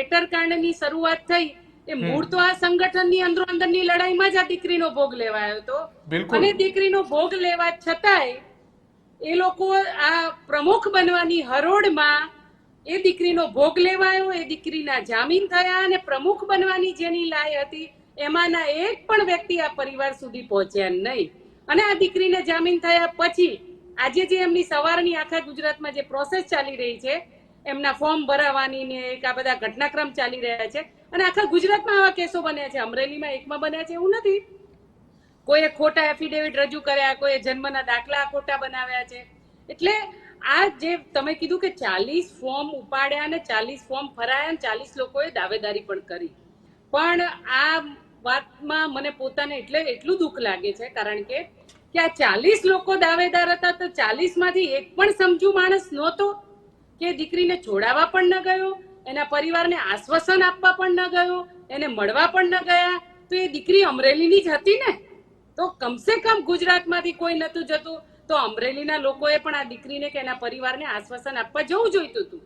Letter કાંડની શરૂઆત થઈ એ મૂળ તો આ સંગઠનની અંદરો અંદરની લડાઈમાં જ આ દીકરીનો ભોગ લેવાયો હતો. અને દીકરીનો ભોગ લેવા છતાંય એ લોકો આ પ્રમુખ બનવાની હરોળમાં એ દીકરીનો ભોગ લેવાયો એ દીકરીના જામીન થયા અને પ્રમુખ બનવાની જેની લાય હતી એમાંના એક પણ વ્યક્તિ આ પરિવાર સુધી પહોંચ્યા નહીં. અને આ દીકરીને જામીન થયા પછી આજે જે એમની સવારની આખા ગુજરાતમાં જે પ્રોસેસ ચાલી રહી છે એમના ફોર્મ ભરાવાની ને એક આ બધા ઘટનાક્રમ ચાલી રહ્યા છે. અને આખા ગુજરાતમાં આવા કેસો બન્યા છે. અમરેલીમાં એકમાં બન્યા છે એવું નથી. કોઈએ ખોટા એફિડેવિટ રજૂ કર્યા, કોઈએ જન્મના દાખલા ખોટા બનાવ્યા છે. એટલે આ જે તમે કીધું કે ચાલીસ ફોર્મ ઉપાડ્યા અને ચાલીસ ફોર્મ ફરાયા અને ચાલીસ લોકોએ દાવેદારી પણ કરી. પણ આ વાતમાં મને પોતાને એટલે એટલું દુઃખ લાગે છે, કારણ કે કે આ ચાલીસ લોકો દાવેદાર હતા તો ચાલીસમાંથી એક પણ સમજુ માણસ નહોતો. કે દીકરીને જોડાવા પણ ન ગયો, એના પરિવારને આશ્વાસન આપવા પણ ન ગયો, એને મળવા પણ ન ગયા, તો એ દીકરી અમરેલીની જ હતી ને? તો કમસે કમ ગુજરાતમાંથી કોઈ નતું જતું, તો અમરેલીના લોકોએ પણ આ દીકરીને કે એના પરિવારને આશ્વાસન આપવા જવું જોઈતું હતું.